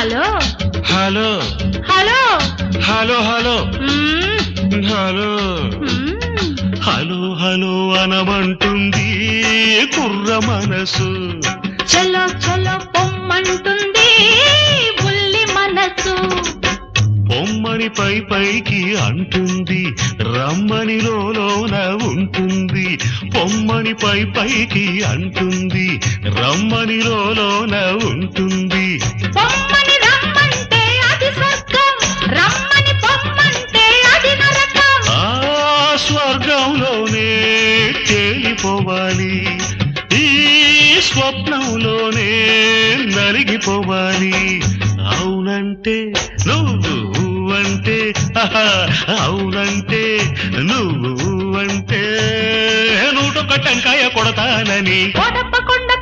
Hello. Hello. Hello. Hello hello. Hello. Hello hello అనమంటుంది కుర్ర మనసు. చలో చలో పొమ్మంటుంది బుల్లి మనసు. పొమ్మని పై పైకి అంటుంది రమ్మని లోన ఉంటుంది. పొమ్మని పై పైకి అంటుంది రమ్మని లోన ఉంటుంది. తేలిపోవాలి ఈ స్వప్నంలోనే నలిగిపోవాలి. అవునంటే నువ్వు అంటే ఆహా, అవునంటే నువ్వు అంటే నూటొక్క టెంకాయ కొడతానని. కొడపకుండా